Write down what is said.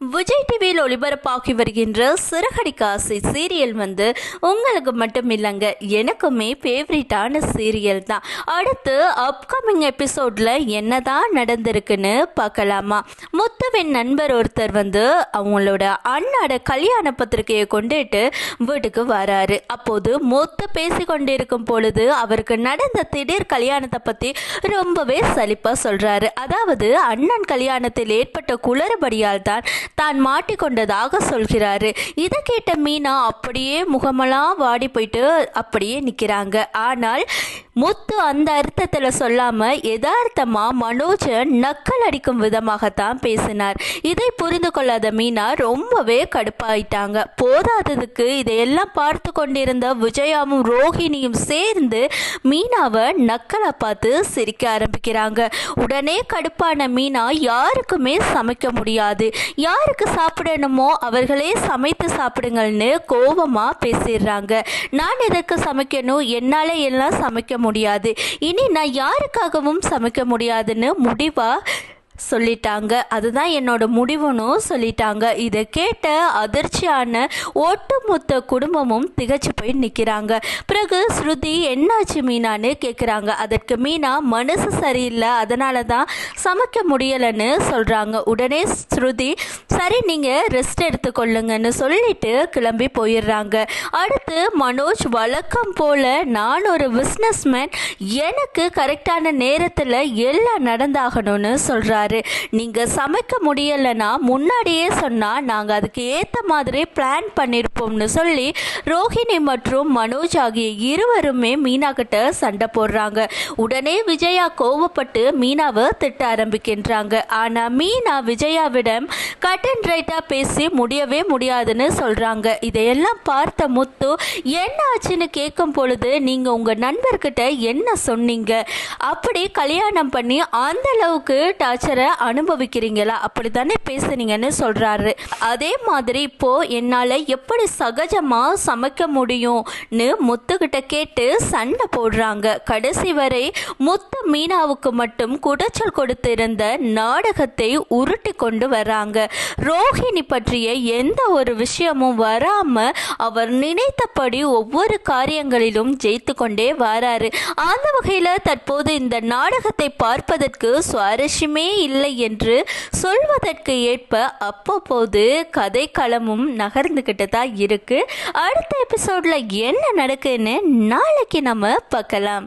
விஜய் டிவியில் ஒளிபரப்பாகி வருகின்ற சிறகடி காசி சீரியல் வந்து உங்களுக்கு மட்டும் இல்லைங்க எனக்குமே ஃபேவரட்டான சீரியல் தான். அடுத்து அப்கமிங் எபிசோடில் என்னதான் நடந்திருக்குன்னு பார்க்கலாமா? முத்துவின் நண்பர் ஒருத்தர் வந்து அவங்களோட அண்ணோட கல்யாண பத்திரிகையை கொண்டுட்டு வீட்டுக்கு வராரு. அப்போது முத்து பேசி கொண்டிருக்கும் பொழுது அவருக்கு நடந்த திடீர் கல்யாணத்தை பற்றி ரொம்பவே சலிப்பாக சொல்கிறாரு அதாவது அண்ணன் கல்யாணத்தில் ஏற்பட்ட குளறுபடியால் தான் தான் மாட்டிக்கொண்டதாக சொல்கிறாரு. இதை கேட்ட மீனா அப்படியே முகமெல்லாம் வாடி போயிட்டு அப்படியே நிற்கிறாங்க ஆனால் முத்து அந்த அர்த்தத்தில் சொல்லாமல் யதார்த்தமாக மனோஜன் நக்கல் அடிக்கும் விதமாகத்தான் பேசினார். இதை புரிந்து கொள்ளாத மீனா ரொம்பவே கடுப்பாயிட்டாங்க. போதாததுக்கு இதையெல்லாம் பார்த்து கொண்டிருந்த விஜயாவும் ரோஹிணியும் சேர்ந்து மீனாவை நக்கலை பார்த்து சிரிக்க ஆரம்பிக்கிறாங்க. உடனே கடுப்பான மீனா யாருக்குமே சமைக்க முடியாது. யாருக்கு சாப்பிடணுமோ அவர்களே சமைத்து சாப்பிடுங்கள்னு கோபமாக பேசிடுறாங்க. நான் எதற்கு சமைக்கணும்? என்னால் எல்லாம் சமைக்க முடியும் முடியாது. இனி நான் யாருக்காகவும் சமைக்க முடியாதுன்னு முடிவாக சொல்லிட்டாங்க. அதுதான் என்னோட முடிவுன்னு சொல்லிட்டாங்க. இதை கேட்ட அதிர்ச்சியான ஒட்டுமொத்த குடும்பமும் திகச்சு போய் நிற்கிறாங்க பிறகு ஸ்ருதி என்னாச்சு மீனான்னு கேட்குறாங்க அதற்கு மீனா மனசு சரியில்லை. அதனால தான் சமைக்க முடியலைன்னு சொல்கிறாங்க உடனே ஸ்ருதி சரி நீங்கள் ரெஸ்ட் எடுத்துக்கொள்ளுங்கன்னு சொல்லிட்டு கிளம்பி போயிடுறாங்க. அடுத்து மனோஜ் வழக்கம் போல் நான் ஒரு பிஸ்னஸ்மேன் எனக்கு கரெக்டான நேரத்தில் எல்லாம் நடந்தாகணும்னு சொல்கிறாரு சொல்கிறாரு நீங்கள் சமைக்க முடியலைன்னா முன்னாடியே சொன்னால் நாங்கள் அதுக்கு ஏற்ற மாதிரி பிளான் பண்ணியிருப்போம்னு சொல்லி ரோஹிணி மற்றும் மனோஜ் ஆகிய இருவருமே மீனா கிட்ட சண்டை போடுறாங்க. உடனே விஜயா கோவப்பட்டு மீனாவை திட்ட ஆரம்பிக்கின்றாங்க. ஆனால் மீனா விஜயாவிடம் கட் அண்ட் ரைட்டாக பேசி முடியவே முடியாதுன்னு சொல்கிறாங்க இதையெல்லாம் பார்த்த முத்து என்ன ஆச்சுன்னு கேட்கும் பொழுது நீங்கள் உங்கள் நண்பர்கிட்ட என்ன சொன்னீங்க? அப்படி கல்யாணம் பண்ணி அந்த அளவுக்கு டார்ச்சர் அனுபவிக்கிறீங்களா? அப்படி தானே பேசுனீங்கன்னு சொல்கிறாரு அதே மாதிரி இப்போ என்னால் எப்படி சகஜமாக சமைக்க முடியும்னு முத்துக்கிட்ட கேட்டு சண்டை போடுறாங்க. கடைசி வரை முத்து மீனாவுக்கு மட்டும் குடைச்சல் கொடுத்திருந்த நாடகத்தை உருட்டி கொண்டு வராங்க. ரோஹிணி பற்றிய எந்த ஒரு விஷயமும் வராமல் அவர் நினைத்தபடி ஒவ்வொரு காரியங்களிலும் ஜெயித்து கொண்டே வராரு. அந்த வகையில் தற்போது இந்த நாடகத்தை பார்ப்பதற்கு சுவாரஸ்யமே இல்லை என்று சொல்வதற்கு ஏற்ப அப்பப்போது கதை களமும் நகர்ந்துக்கிட்டு தான் இருக்கு. அடுத்த எபிசோட்ல என்ன நடக்குன்னு நாளைக்கு நம்ம பார்க்கலாம்.